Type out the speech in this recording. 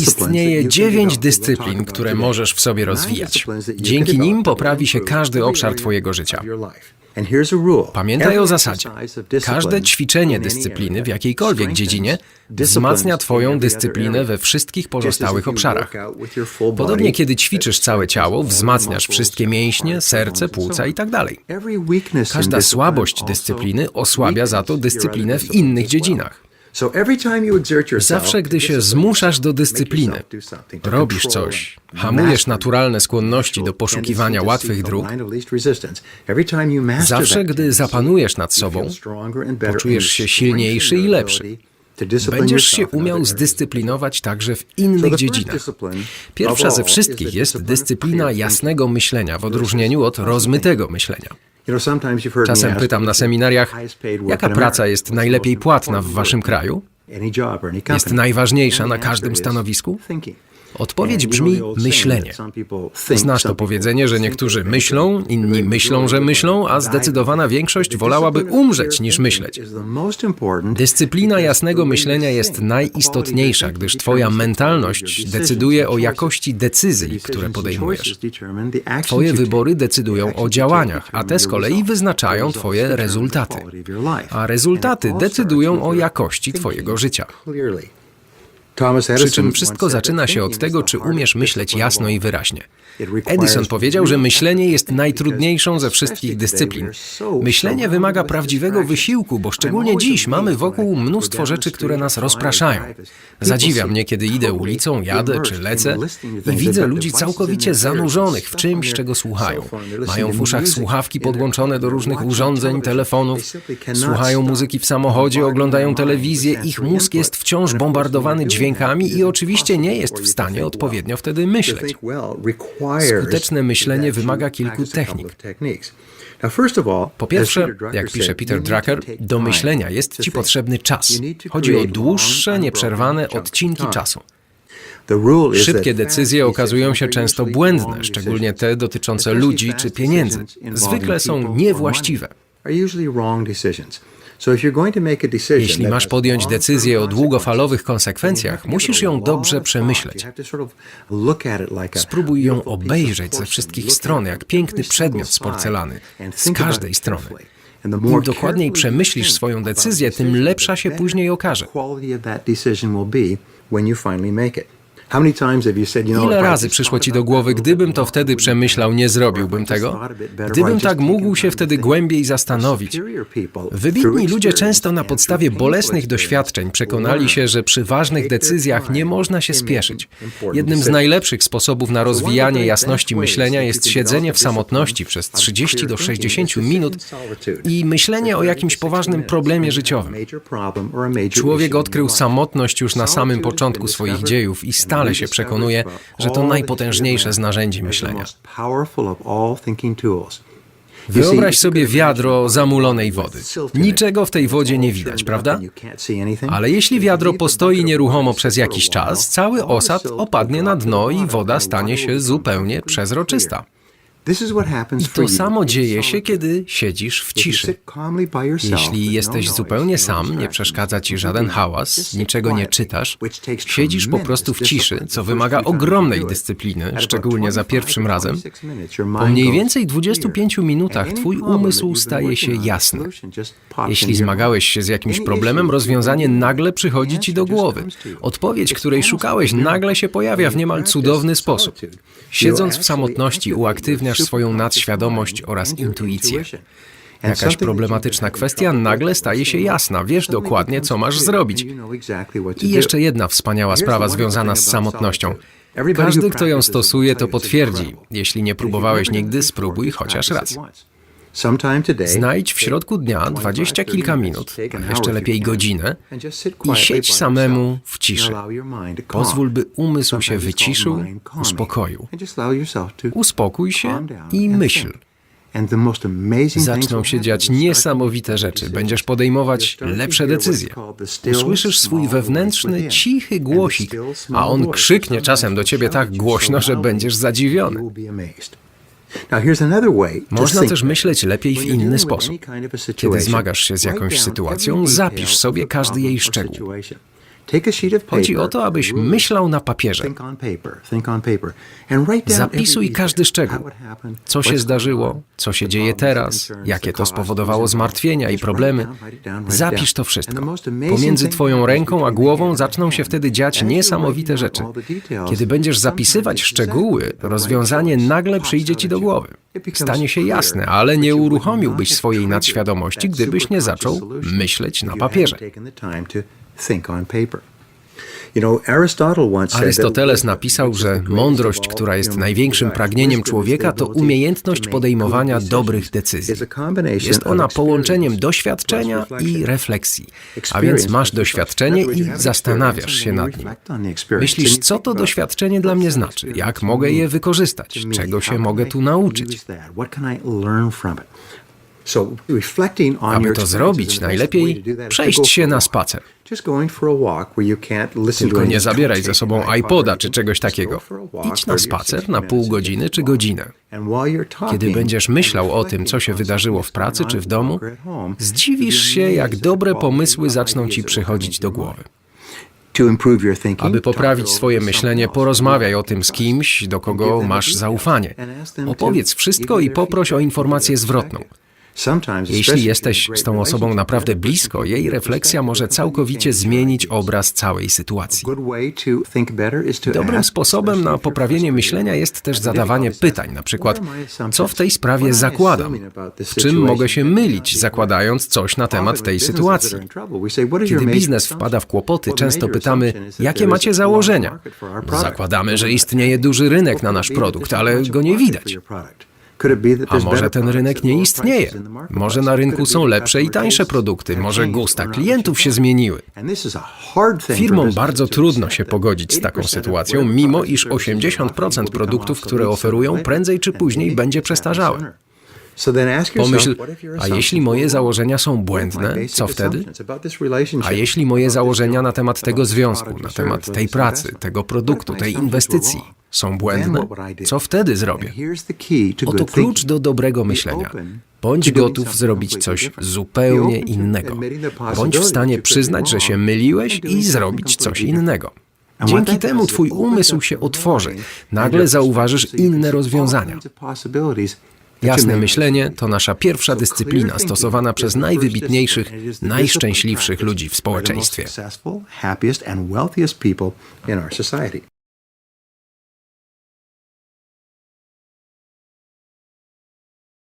Istnieje dziewięć dyscyplin, które możesz w sobie rozwijać. Dzięki nim poprawi się każdy obszar Twojego życia. Pamiętaj o zasadzie. Każde ćwiczenie dyscypliny w jakiejkolwiek dziedzinie wzmacnia Twoją dyscyplinę we wszystkich pozostałych obszarach. Podobnie, kiedy ćwiczysz całe ciało, wzmacniasz wszystkie mięśnie, serce, płuca itd. Każda słabość dyscypliny osłabia za to dyscyplinę w innych dziedzinach. Zawsze, gdy się zmuszasz do dyscypliny, robisz coś, hamujesz naturalne skłonności do poszukiwania łatwych dróg, zawsze, gdy zapanujesz nad sobą, poczujesz się silniejszy i lepszy. Będziesz się umiał zdyscyplinować także w innych dziedzinach. Pierwsza ze wszystkich jest dyscyplina jasnego myślenia w odróżnieniu od rozmytego myślenia. Czasem pytam na seminariach, jaka praca jest najlepiej płatna w waszym kraju? Jest najważniejsza na każdym stanowisku? Odpowiedź brzmi myślenie. Znasz to powiedzenie, że niektórzy myślą, inni myślą, że myślą, a zdecydowana większość wolałaby umrzeć niż myśleć. Dyscyplina jasnego myślenia jest najistotniejsza, gdyż Twoja mentalność decyduje o jakości decyzji, które podejmujesz. Twoje wybory decydują o działaniach, a te z kolei wyznaczają Twoje rezultaty. A rezultaty decydują o jakości Twojego życia. Przy czym wszystko zaczyna się od tego, czy umiesz myśleć jasno i wyraźnie. Edison powiedział, że myślenie jest najtrudniejszą ze wszystkich dyscyplin. Myślenie wymaga prawdziwego wysiłku, bo szczególnie dziś mamy wokół mnóstwo rzeczy, które nas rozpraszają. Zadziwia mnie, kiedy idę ulicą, jadę czy lecę i widzę ludzi całkowicie zanurzonych w czymś, czego słuchają. Mają w uszach słuchawki podłączone do różnych urządzeń, telefonów, słuchają muzyki w samochodzie, oglądają telewizję, ich mózg jest wciąż bombardowany dźwiękami i oczywiście nie jest w stanie odpowiednio wtedy myśleć. Skuteczne myślenie wymaga kilku technik. Po pierwsze, jak pisze Peter Drucker, do myślenia jest ci potrzebny czas. Chodzi o dłuższe, nieprzerwane odcinki czasu. Szybkie decyzje okazują się często błędne, szczególnie te dotyczące ludzi czy pieniędzy. Zwykle są niewłaściwe. Jeśli masz podjąć decyzję o długofalowych konsekwencjach, musisz ją dobrze przemyśleć. Spróbuj ją obejrzeć ze wszystkich stron, jak piękny przedmiot z porcelany, z każdej strony. Im dokładniej przemyślisz swoją decyzję, tym lepsza się później okaże. Ile razy przyszło ci do głowy, gdybym to wtedy przemyślał, nie zrobiłbym tego? Gdybym tak mógł się wtedy głębiej zastanowić. Wybitni ludzie często na podstawie bolesnych doświadczeń przekonali się, że przy ważnych decyzjach nie można się spieszyć. Jednym z najlepszych sposobów na rozwijanie jasności myślenia jest siedzenie w samotności przez 30 do 60 minut i myślenie o jakimś poważnym problemie życiowym. Człowiek odkrył samotność już na samym początku swoich dziejów i stał stale się przekonuje, że to najpotężniejsze z narzędzi myślenia. Wyobraź sobie wiadro zamulonej wody. Niczego w tej wodzie nie widać, prawda? Ale jeśli wiadro postoi nieruchomo przez jakiś czas, cały osad opadnie na dno i woda stanie się zupełnie przezroczysta. I to samo dzieje się, kiedy siedzisz w ciszy. Jeśli jesteś zupełnie sam, nie przeszkadza ci żaden hałas, niczego nie czytasz, siedzisz po prostu w ciszy, co wymaga ogromnej dyscypliny, szczególnie za pierwszym razem. Po mniej więcej 25 minutach twój umysł staje się jasny. Jeśli zmagałeś się z jakimś problemem, rozwiązanie nagle przychodzi ci do głowy. Odpowiedź, której szukałeś, nagle się pojawia w niemal cudowny sposób. Siedząc w samotności, uaktywniasz swoją nadświadomość oraz intuicję. Jakaś problematyczna kwestia nagle staje się jasna, wiesz dokładnie, co masz zrobić. I jeszcze jedna wspaniała sprawa związana z samotnością. Każdy, kto ją stosuje, to potwierdzi. Jeśli nie próbowałeś nigdy, spróbuj chociaż raz. Znajdź w środku dnia dwadzieścia kilka minut, a jeszcze lepiej godzinę i siedź samemu w ciszy. Pozwól, by umysł się wyciszył, uspokoił. Uspokój się i myśl. Zaczną się dziać niesamowite rzeczy. Będziesz podejmować lepsze decyzje. Usłyszysz swój wewnętrzny, cichy głosik, a on krzyknie czasem do ciebie tak głośno, że będziesz zadziwiony. Można też myśleć lepiej w inny sposób. Kiedy zmagasz się z jakąś sytuacją, zapisz sobie każdy jej szczegół. Chodzi o to, abyś myślał na papierze. Zapisuj każdy szczegół. Co się zdarzyło, co się dzieje teraz, jakie to spowodowało zmartwienia i problemy. Zapisz to wszystko. Pomiędzy Twoją ręką a głową zaczną się wtedy dziać niesamowite rzeczy. Kiedy będziesz zapisywać szczegóły, rozwiązanie nagle przyjdzie Ci do głowy. Stanie się jasne, ale nie uruchomiłbyś swojej nadświadomości, gdybyś nie zaczął myśleć na papierze. Arystoteles napisał, że mądrość, która jest największym pragnieniem człowieka, to umiejętność podejmowania dobrych decyzji. Jest ona połączeniem doświadczenia i refleksji. A więc masz doświadczenie i zastanawiasz się nad nim. Myślisz, co to doświadczenie dla mnie znaczy? Jak mogę je wykorzystać? Czego się mogę tu nauczyć? Aby to zrobić, najlepiej przejść się na spacer. Tylko nie zabieraj ze sobą iPoda czy czegoś takiego. Idź na spacer na pół godziny czy godzinę. Kiedy będziesz myślał o tym, co się wydarzyło w pracy czy w domu, zdziwisz się, jak dobre pomysły zaczną ci przychodzić do głowy. Aby poprawić swoje myślenie, porozmawiaj o tym z kimś, do kogo masz zaufanie. Opowiedz wszystko i poproś o informację zwrotną. Jeśli jesteś z tą osobą naprawdę blisko, jej refleksja może całkowicie zmienić obraz całej sytuacji. Dobrym sposobem na poprawienie myślenia jest też zadawanie pytań, na przykład, co w tej sprawie zakładam? W czym mogę się mylić, zakładając coś na temat tej sytuacji? Kiedy biznes wpada w kłopoty, często pytamy, jakie macie założenia? Zakładamy, że istnieje duży rynek na nasz produkt, ale go nie widać. A może ten rynek nie istnieje? Może na rynku są lepsze i tańsze produkty, może gusta klientów się zmieniły. Firmom bardzo trudno się pogodzić z taką sytuacją, mimo iż 80% produktów, które oferują, prędzej czy później będzie przestarzałe. Pomyśl, a jeśli moje założenia są błędne, co wtedy? A jeśli moje założenia na temat tego związku, na temat tej pracy, tego produktu, tej inwestycji są błędne, co wtedy zrobię? Oto klucz do dobrego myślenia. Bądź gotów zrobić coś zupełnie innego. Bądź w stanie przyznać, że się myliłeś i zrobić coś innego. Dzięki temu twój umysł się otworzy. Nagle zauważysz inne rozwiązania. Jasne myślenie to nasza pierwsza dyscyplina stosowana przez najwybitniejszych, najszczęśliwszych ludzi w społeczeństwie.